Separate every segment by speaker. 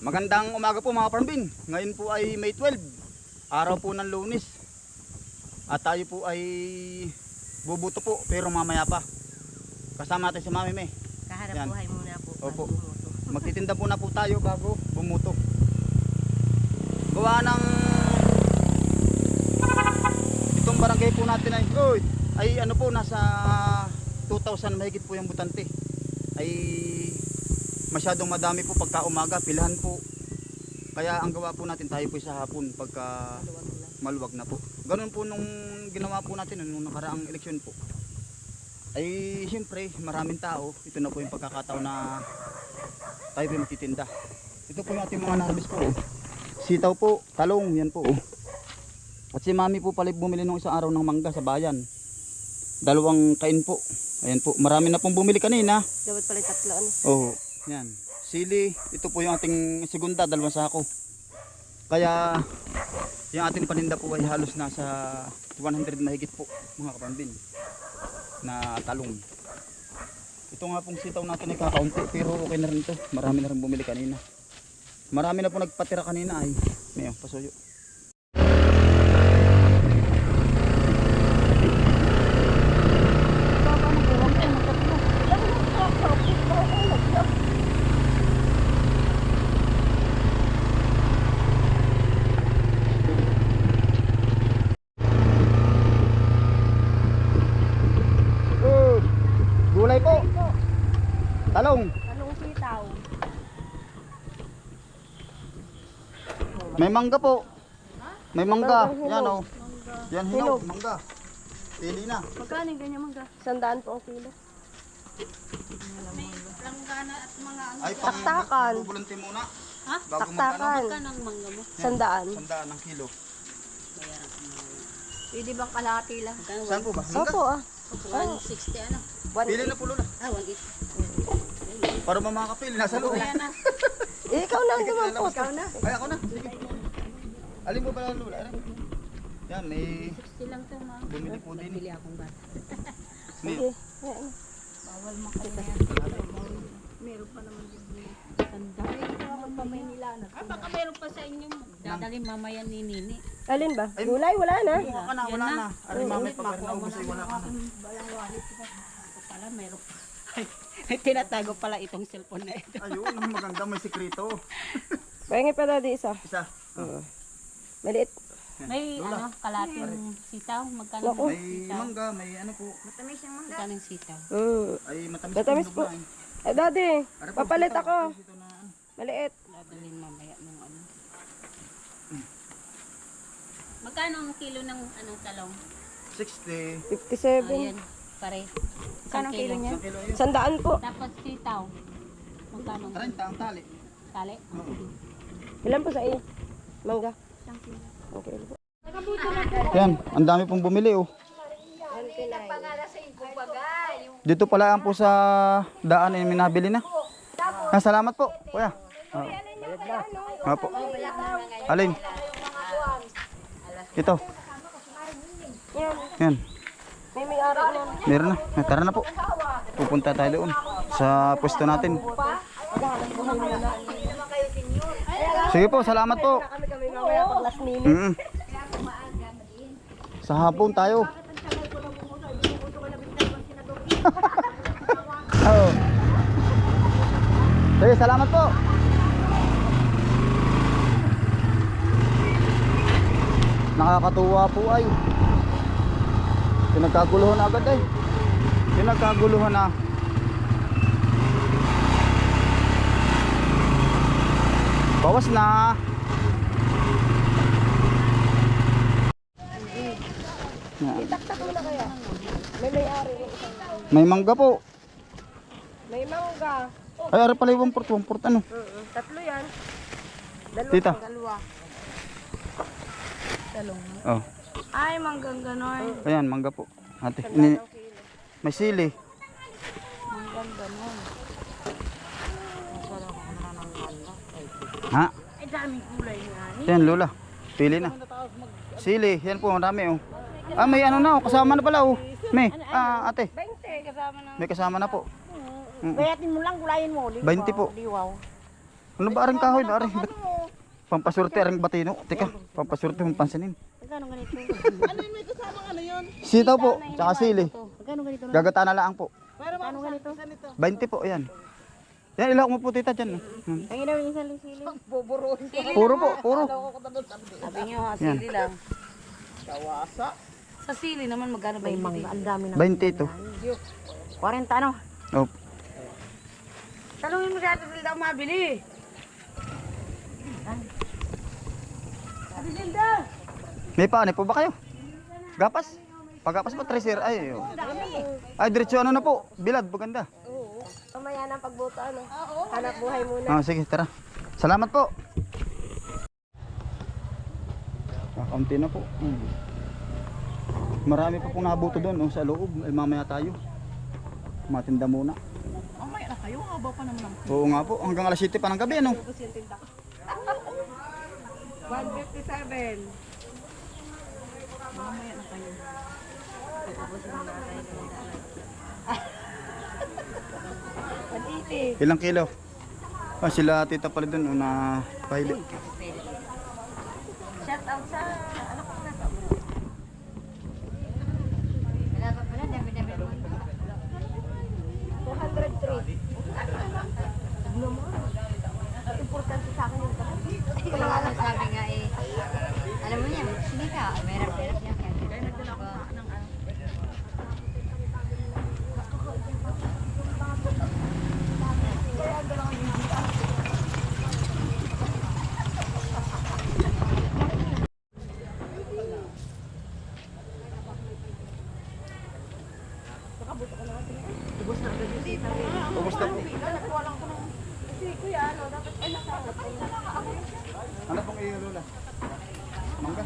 Speaker 1: Magandang umaga po mga parmbin. Ngayon po ay May 12. Araw po ng lunes. At tayo po ay bubuto po pero mamaya pa. Kasama natin si Mami May.
Speaker 2: Kaharap
Speaker 1: Yan.
Speaker 2: buhay muna po.
Speaker 1: Opo.
Speaker 2: bumuto.
Speaker 1: Magtitinda po na po tayo bago bumuto. Gawa ng itong barangay po natin ay oy, ay ano po nasa 2,000 mahigit po yung butante. Ay masyadong madami po pagka umaga, pilahan po. Kaya ang gawa po natin tayo po sa hapon pagka
Speaker 2: Maluwag na.
Speaker 1: po. Ganun po nung ginawa po natin nung nakaraang eleksyon po. Ay siyempre maraming tao. Ito na po yung pagkakataon na tayo po magtitinda. Ito po yung ating mga narbis po. Sitaw po, talong, yan po. At si mami po pala bumili nung isang araw ng mangga sa bayan. Dalawang kain po. Ayan po, marami na pong bumili kanina.
Speaker 2: Dapat pala tatlo ano.
Speaker 1: Oo. Yan. Sili, ito po yung ating segunda, dalawang sako. Kaya yung ating paninda po ay halos nasa 100 mahigit po mga kapambin na talong. Ito nga pong sitaw natin ay kakaunti pero okay na rin to. Marami na rin bumili kanina. Marami na po nagpatira kanina ay. Mayo, pasuyo. Oh, gulay po. Talong.
Speaker 2: Anong sitaw?
Speaker 1: May mangga po. May mangga. Yan oh. Yan hinog, mangga. Pili na.
Speaker 2: Magkano yung ganyan mangga? Sandaan po ang kilo.
Speaker 1: Ay, pang
Speaker 2: Taktakan.
Speaker 1: bubulunti muna.
Speaker 2: Ha?
Speaker 1: Bago
Speaker 2: Taktakan.
Speaker 1: magkano?
Speaker 2: ng mangga mo? Sandaan.
Speaker 1: Sandaan ng kilo.
Speaker 2: Pwede bang kalahati lang?
Speaker 1: Saan po ba? Mangga?
Speaker 2: Opo ah.
Speaker 3: 160 ano?
Speaker 1: Pili na po Lola.
Speaker 3: Ah, 180.
Speaker 1: Para mamakapili. Nasa loob.
Speaker 3: na.
Speaker 2: Eh, ikaw na ang dumampot. Ikaw na.
Speaker 1: Ay, ako na. Sige. Alin mo pala Lola? Ano? Yan, may
Speaker 3: 60 lang to, ma.
Speaker 1: bumili po din.
Speaker 3: Bili akong.
Speaker 1: May,
Speaker 2: Sige. Ayan.
Speaker 3: Bawal makaya. Meron pa naman din. Tanda. Bawal pa may nilanat. Ah, baka meron pa sa inyo. Dadali mamaya ni Nini.
Speaker 2: Alin ba? Gulay, wala na.
Speaker 1: Ka na, wala na. Alin mami, pag naubos ay wala ka na.
Speaker 3: Ito pala, meron pa. Ay, tinatago pala itong cellphone na ito.
Speaker 1: Ayun, maganda, may sikreto.
Speaker 2: Pahingi pa dati isa.
Speaker 1: Isa.
Speaker 2: Maliit.
Speaker 3: May ano, kalating sitaw. Magkano
Speaker 2: Naku.
Speaker 1: May
Speaker 3: sitaw?
Speaker 1: mangga, may ano po.
Speaker 3: Magkano ang sitaw?
Speaker 2: Mm.
Speaker 1: Ay, matamis,
Speaker 2: Matamis
Speaker 1: po. yung na,
Speaker 2: Eh, daddy.
Speaker 1: po,
Speaker 2: Papalit
Speaker 1: sitaw,
Speaker 2: ako.
Speaker 1: ito na, ano.
Speaker 2: Maliit.
Speaker 3: Dadalhin mamaya ng ano. Magkano ang kilo ng anong talong?
Speaker 1: 60.
Speaker 2: 57.
Speaker 3: Ayan, pare. Isang kilo niya?
Speaker 1: Isang kilo yun.
Speaker 2: Sandaan po.
Speaker 3: Tapos sitaw. Magkano?
Speaker 1: 30 ang tali.
Speaker 3: Tali?
Speaker 1: Oo.
Speaker 2: Ilan po sa iyo? Mangga. Okay.
Speaker 1: Yan, ang dami pong bumili oh. Dito pala ang po sa daan ay may nabili na. Ah, salamat po, kuya. Ah. Ah, po. Alin? Ito.
Speaker 2: Yan.
Speaker 1: Meron na. Ah, Tara na po. Pupunta tayo doon sa pwesto natin. Sige po, salamat po.
Speaker 2: Mamaya pag last minute.
Speaker 1: Mm. Sa hapon tayo. Oo. Sige, salamat po. Nakakatuwa po ay. Pinagkaguluhan agad ay. Pinagkaguluhan na. Bawas na. Yan.
Speaker 2: Itaktak mo na kaya. May may-ari.
Speaker 1: May mangga po.
Speaker 2: May mangga.
Speaker 1: Ay, ari pala yung 1 1 ano?
Speaker 2: Mm-mm. Tatlo yan. Dalawa.
Speaker 1: Tita.
Speaker 2: Dalawa. Talong.
Speaker 1: Oh.
Speaker 2: Ay, manggang ganon.
Speaker 1: Ayan, mangga po. Ate, ini, may sili.
Speaker 2: Manggang ganon.
Speaker 1: Ha?
Speaker 2: Ay, daming kulay nga.
Speaker 1: Yan, Lola. Pili na. Sili, yan po, marami oh. Ah, may ano na oh, kasama na pala oh. May, ah, ate.
Speaker 2: 20 kasama ng
Speaker 1: May kasama na po. Mm.
Speaker 3: Gayatin mo lang, gulayin mo. Liwaw,
Speaker 1: 20 po.
Speaker 3: Liwaw.
Speaker 1: Ano ba aring kahoy na aring? Ba't Pampasurte aring batino. Teka, pampasurte mong pansinin.
Speaker 3: Magkano ganito?
Speaker 1: Sitaw po, tsaka sili.
Speaker 3: Magkano ganito?
Speaker 1: Gagata na lang po.
Speaker 3: Magkano ganito?
Speaker 1: 20 po, yan. Yan, ilaw mo po tita dyan. Hmm.
Speaker 3: Ang ina yung isang sili. Buburo.
Speaker 1: Puro po, puro.
Speaker 2: Sabi niyo, ha, sili lang. Sa sili naman, magkano ba
Speaker 3: May
Speaker 2: yung
Speaker 3: mangga, ang dami na.
Speaker 1: 20 ito.
Speaker 3: 40 ano?
Speaker 1: Oh,
Speaker 2: Talungin mo si Ate Zilda kung mabili. Ate Zilda!
Speaker 1: may paano po ba kayo? Gapas? Pagapas po, treasure. Ay, oh. Ay, diretso ano na po. Bilad, maganda.
Speaker 3: Mamaya na pagboto ano? Hanap buhay muna.
Speaker 1: Ah, sige, tara. Salamat po. Kakaunti na po. Hmm. Marami pa pong nabuto doon oh, sa loob. Ay, mamaya tayo. Matinda muna.
Speaker 2: Mamaya na kayo, haba pa naman.
Speaker 1: Oo nga po, hanggang alas 7 pa ng gabi, ano?
Speaker 2: 157. Mamaya na kayo. Patiti.
Speaker 1: Ilang kilo? Ah, sila tita pala doon oh, na pahili.
Speaker 2: Shout out sa ano ko na to.
Speaker 3: Wala pa pala, dami-dami naman. 203. Importante sa akin yung
Speaker 4: nga lang sabi nga eh. Alam mo niya, sige ka, merap-merap niya. Kaya nagdala ko ng ano.
Speaker 1: Ubus na po. Ano pong iyo, Lola? Mangga?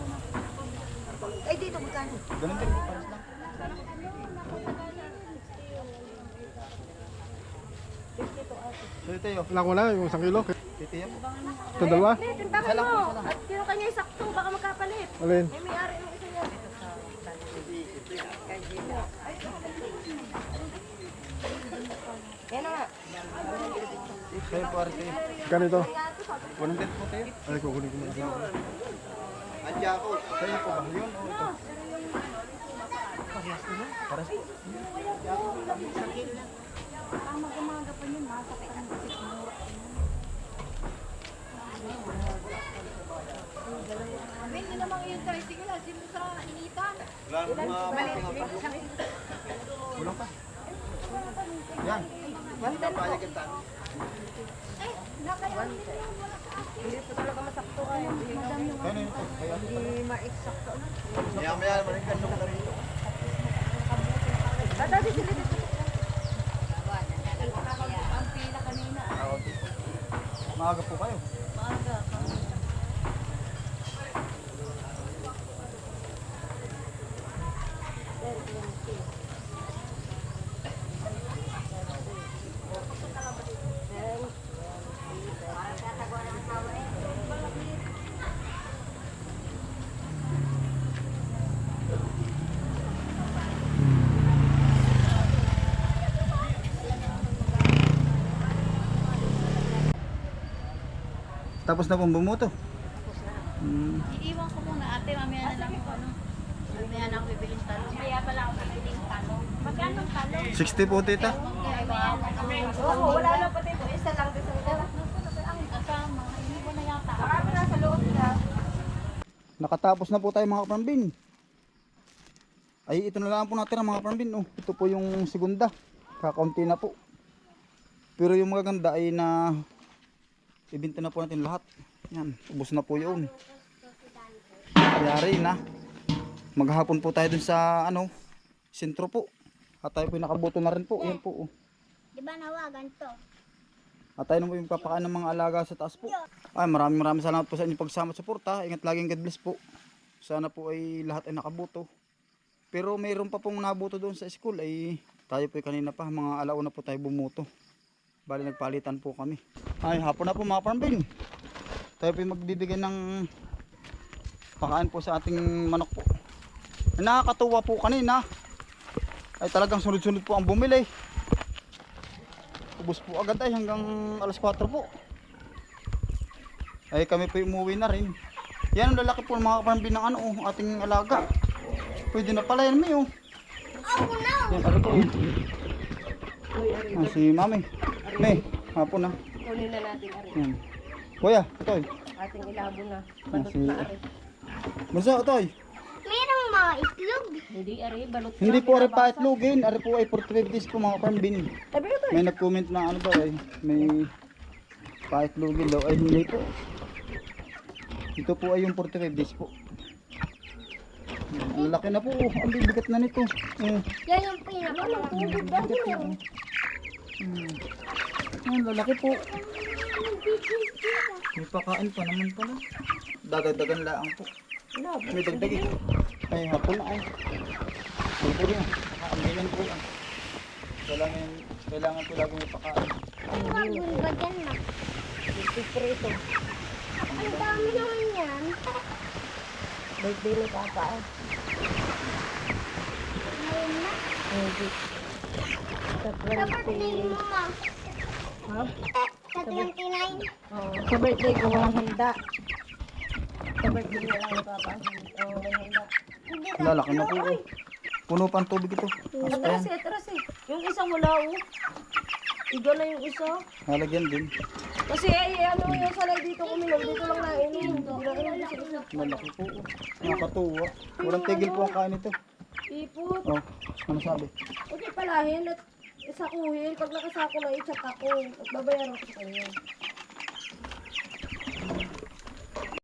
Speaker 3: Ay, dito magkano?
Speaker 1: Ganun din po, pares lang. So, ito yun.
Speaker 5: Ko na, yung isang kilo.
Speaker 1: Ito yun.
Speaker 5: Ito dalawa.
Speaker 3: Tintahan mo. At kino kanya isakto, baka magkapalit.
Speaker 5: Alin?
Speaker 3: May may-ari ng isa yan. Yan na nga.
Speaker 1: Eh.
Speaker 5: Ganito.
Speaker 1: Walang din po tayo.
Speaker 5: Ay, kukunin ko muna.
Speaker 1: Andiyan ako. Sa'yo po ba? Yun o ito. Pares po.
Speaker 4: Hindi naman yung tricycle, asin mo sa initan.
Speaker 1: Kulang pa. Yan.
Speaker 3: Hindi po talaga masakto kayo.
Speaker 1: Ayun, ayun po. Ayun.
Speaker 3: Hindi ma-eksakto.
Speaker 1: Maya maya, maringkan nung na rito.
Speaker 3: Dadadi sila dito.
Speaker 4: Ang pila kanina.
Speaker 1: Maaga po kayo. Tapos na pong bumuto. Hmm.
Speaker 4: Iiwan ko muna ate, mamaya na lang ako ano. Mamaya na ako bibiling talong. Mamaya pala ako bibiling talong. Magkano talong?
Speaker 1: 60 po tita.
Speaker 4: Kaya na.
Speaker 3: Oo, wala na pati po. Isa lang din sa dala.
Speaker 4: Ang kasama, hindi ko na yata.
Speaker 3: Marami na sa loob na.
Speaker 1: Nakatapos na po tayo mga kaparambin. Ay ito na lang po natin mga kaparambin. Oh, ito po yung segunda. Kakaunti na po. Pero yung magaganda ay na ibinta na po natin lahat. Yan, ubos na po yun. Kayari na. Maghapon po tayo dun sa ano, sentro po. At tayo po yung nakabuto na rin po. Yan po. Oh.
Speaker 3: Di ba nawagan to?
Speaker 1: At tayo na po yung papakain ng mga alaga sa taas po. Ay, maraming maraming salamat po sa inyong pagsama at suporta. Ingat laging God bless po. Sana po ay lahat ay nakabuto. Pero mayroon pa pong nabuto doon sa school ay tayo po ay kanina pa mga alauna po tayo bumuto. Bali nagpalitan po kami. Ay, hapon na po mga parmbin. Tayo po ay magbibigay ng pakain po sa ating manok po. Ay, nakakatuwa po kanina. Ay talagang sunod-sunod po ang bumili. Ubus po agad ay hanggang alas 4 po. Ay kami po umuwi na rin. Yan ang lalaki po mga kapambin ng ano, oh, ating alaga. Pwede na pala yan, May, oh. Yan, ano po. Ah, si Mami. May, hapon na.
Speaker 2: Kunin na natin ari.
Speaker 1: Yan. Kuya, ito eh.
Speaker 2: Ating ilabo na.
Speaker 1: Yan, si... Bunso, ito eh.
Speaker 6: Merong mga itlog.
Speaker 2: Hindi ari, balot
Speaker 1: Hindi po ari pa itlogin, ari po ay 45 days po mga kapambin.
Speaker 2: Sabi ko
Speaker 1: May nag-comment na ano daw ay may pa-itlogin daw ay hindi po. Ito po ay yung 45 days po. Ang laki na po, ang bibigat na nito. Eh,
Speaker 6: Yan yung pinakamalaki.
Speaker 1: bigat na. Hmm. Ang lalaki po. May pakain pa naman pala. Dagadagan laang po. May dagdag eh. Ay, hapon na ay. Hapon po yan. Kaambilan po yan. Kailangan, kailangan po lagi may pakain.
Speaker 6: Bagong ba dyan na?
Speaker 2: Piprito.
Speaker 6: Ang dami naman yan.
Speaker 2: Birthday ni Papa. ah.
Speaker 6: Ngayon na.
Speaker 2: Hindi. Sa
Speaker 6: Sa birthday
Speaker 2: 20.
Speaker 6: mo, ma.
Speaker 2: Ha?
Speaker 6: Sa 29.
Speaker 2: Oo. Sa birthday ko walang handa. Sa birthday na lang ni Papa. Oo, may handa.
Speaker 1: Lalaki na po. oh. Puno pa ang tubig ito.
Speaker 2: Atras eh, atras eh. Yung isang wala oh. Iga na yung isa.
Speaker 1: Halagyan din.
Speaker 2: Kasi ay, ano yung sanay dito uminom, dito lang na inom.
Speaker 1: Malaki po. oh. Nakakatuwa. Walang tigil po ang kain ito.
Speaker 2: Ipot.
Speaker 1: Oh, ano sabi?
Speaker 2: Okay palahin at isakuhin. Pag nakasako na, i-chat ako. At babayaran ko sa kanya.